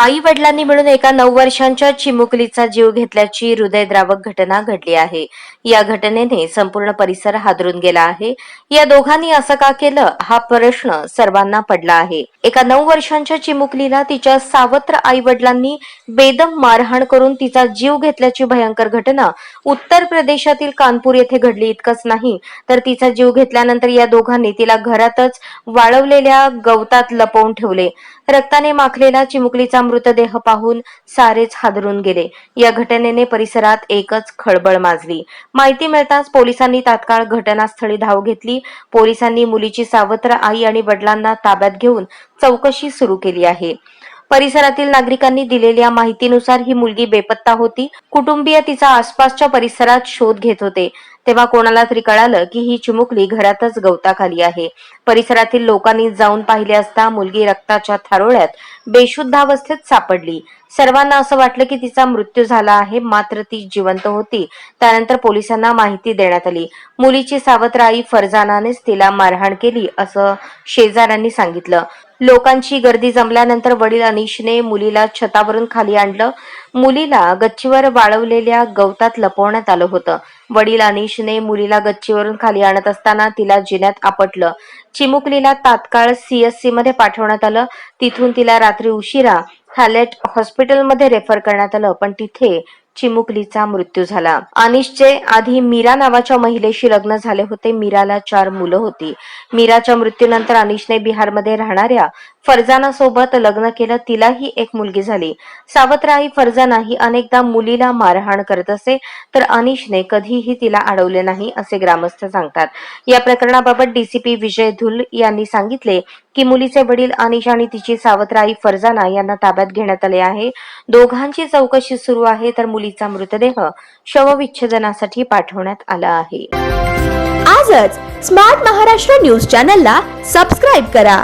आई वडिलांनी मिळून एका नऊ वर्षांच्या चिमुकलीचा जीव घेतल्याची हृदयद्रावक घटना घडली आहे. या घटनेने संपूर्ण परिसर हादरून गेला आहे. या दोघांनी असं का केलं हा प्रश्न सर्वांना पडला आहे. एका नऊ वर्षांच्या चिमुकलीला तिच्या सावत्र आई वडिलांनी बेदम मारहाण करून तिचा जीव घेतल्याची भयंकर घटना उत्तर प्रदेशातील कानपूर येथे घडली. इतकंच नाही तर तिचा जीव घेतल्यानंतर या दोघांनी तिला घरातच वाळवलेल्या गवतात लपवून ठेवले. रक्ताने माखलेला चिमुकलीचा मृतदेह पाहून सारेच हादरून गेले. या घटनेने परिसरात एकच खळबळ माजली. माहिती मिळताच पोलिसांनी तात्काळ घटनास्थळी धाव घेतली. पोलिसांनी मुलीची सावत्र आई आणि वडिलांना ताब्यात घेऊन चौकशी सुरू केली आहे. परिसरातील नागरिकांनी दिलेल्या माहितीनुसार ही मुलगी बेपत्ता होती. कुटुंबीय तिचा आसपासच्या परिसरात शोध घेत होते. तेव्हा कोणाला तरी कळालं की ही चिमुकली घरातच गवताखाली आहे. परिसरातील लोकांनी जाऊन पाहिले असता मुलगी रक्ताच्या थारोळ्यात बेशुद्धावस्थेत सापडली. सर्वांना असं वाटलं की तिचा मृत्यू झाला आहे मात्र ती जिवंत होती. त्यानंतर पोलिसांना माहिती देण्यात आली. मुलीची सावत्र आई फरजानानेच तिला मारहाण केली असं शेजाऱ्यांनी सांगितलं. लोकांची गर्दी जमल्यानंतर वडील अनिशने मुलीला छतावरून खाली आणलं. मुलीला गच्चीवर वाळवलेल्या गवतात लपवण्यात आलं होतं. वडील अनिशने मुलीला गच्चीवरून खाली आणत असताना तिला जिन्यात आपटलं. चिमुकलीला तात्काळ सीएससी मध्ये पाठवण्यात आलं. तिथून तिला रात्री उशिरा हॅलेट हॉस्पिटलमध्ये रेफर करण्यात आलं. पण तिथे चिमुकलीचा मृत्यू झाला. अनिशचे आधी मीरा नावाच्या महिलेशी लग्न झाले होते. मीराला चार मुलं होती. मीराच्या मृत्यूनंतर अनिशने बिहारमध्ये राहणाऱ्या फरजाना सोबत लग्न केलं तिलाही एक मुलगी झाली. सावत्र आई फरजाना ही अनेकदा मुलीला मारहाण करत असे तर अनिशने कधीही तिला अडवले नाही असे ग्रामस्थ सांगतात. या प्रकरणाबाबत डीसीपी विजय धुल यांनी सांगितले की मुलीचे वडील अनिश आणि तिची सावत्र आई फरजाना यांना ताब्यात घेण्यात आले आहे. दोघांची चौकशी सुरू आहे तर मुलीचा मृतदेह शवविच्छेदनासाठी पाठवण्यात आला आहे. आजच स्मार्ट महाराष्ट्र न्यूज चॅनलला सबस्क्राईब करा.